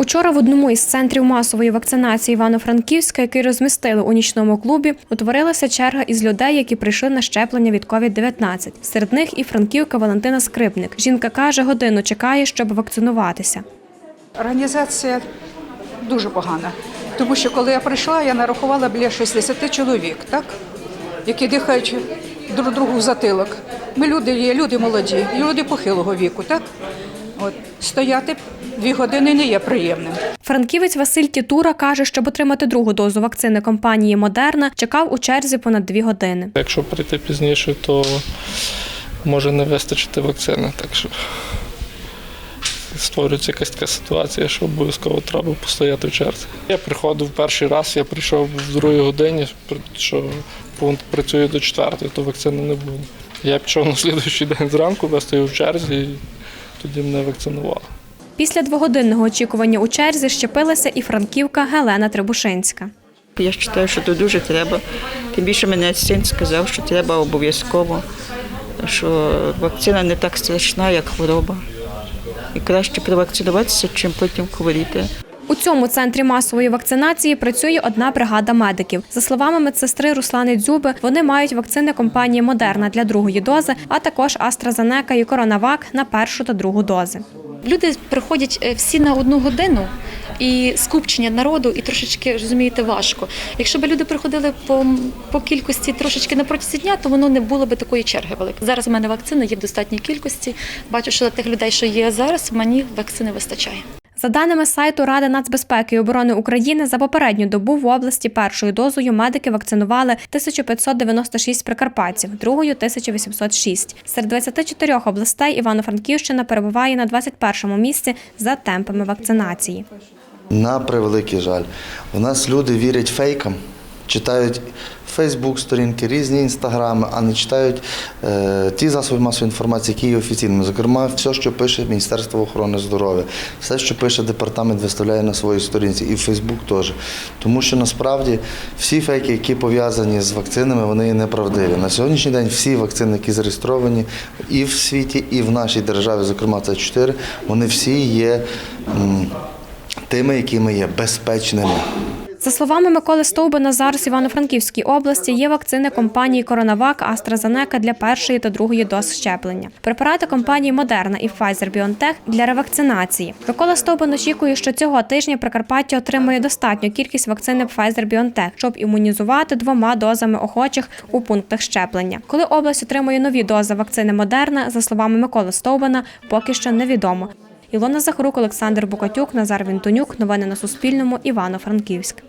Учора в одному із центрів масової вакцинації Івано-Франківська, який розмістили у нічному клубі, утворилася черга із людей, які прийшли на щеплення від COVID-19. Серед них і франківка Валентина Скрипник. Жінка каже, годину чекає, щоб вакцинуватися. Організація дуже погана. Тому що коли я прийшла, я нарахувала біля 60 чоловік, так? які дихають друг другу в затилок. Ми люди є, люди молоді, люди похилого віку, так? От, стояти дві години не є приємним. Франківець Василь Тітура каже, щоб отримати другу дозу вакцини компанії Модерна, чекав у черзі понад дві години. Якщо прийти пізніше, то може не вистачити вакцини. Так що створюється якась така ситуація, що обов'язково треба постояти в черзі. Я приходив перший раз, я прийшов в другій годині, що пункт працює до четвертої, то вакцини не було. Я пішов на слідуючий день зранку, вистояв в черзі і тоді мене вакцинували. Після двогодинного очікування у черзі щепилася і франківка Гелена Требушинська. Я вважаю, що тут дуже треба. Тим більше мене син сказав, що треба обов'язково, що вакцина не так страшна, як хвороба. І краще провакцинуватися, чим потім хворіти. У цьому центрі масової вакцинації працює одна бригада медиків. За словами медсестри Руслани Дзюби, вони мають вакцини компанії Модерна для другої дози, а також AstraZeneca і Коронавак на першу та другу дози. Люди приходять е, всі на одну годину. І скупчення народу, і трошечки розумієте важко. Якщо б люди приходили по, по кількості трошечки на протязі дня, то воно не було б такої черги великої. Зараз у мене вакцини є в достатній кількості. Бачу, що тих людей, що є зараз, мені вакцини вистачає. За даними сайту Ради нацбезпеки і оборони України, за попередню добу в області першою дозою медики вакцинували 1596 прикарпатців, другою 1806. Серед 24 областей Івано-Франківщина перебуває на 21-му місці за темпами вакцинації. На превеликий жаль. У нас люди вірять фейкам, читають Фейсбук, сторінки, різні інстаграми, а не читають е, ті засоби масової інформації, які є офіційними. Зокрема, все, що пише Міністерство охорони здоров'я, все, що пише департамент, виставляє на своїй сторінці, і Фейсбук теж. Тому що насправді всі фейки, які пов'язані з вакцинами, вони є неправдиві. На сьогоднішній день всі вакцини, які зареєстровані і в світі, і в нашій державі, зокрема це 4, вони всі є. м, Тими, якими є безпечними. За словами Миколи Стовбина, зараз в Івано-Франківській області є вакцини компанії Коронавак, AstraZeneca для першої та другої доз щеплення. Препарати компанії Модерна і Pfizer-BioNTech для ревакцинації. Микола Стовбин очікує, що цього тижня Прикарпаття отримує достатню кількість вакцини Pfizer-BioNTech, щоб імунізувати двома дозами охочих у пунктах щеплення. Коли область отримує нові дози вакцини Модерна, за словами Миколи Стовбина, поки що невідомо. Ілона Захарук, Олександр Букатюк, Назар Вінтонюк. Новини на Суспільному. Івано-Франківськ.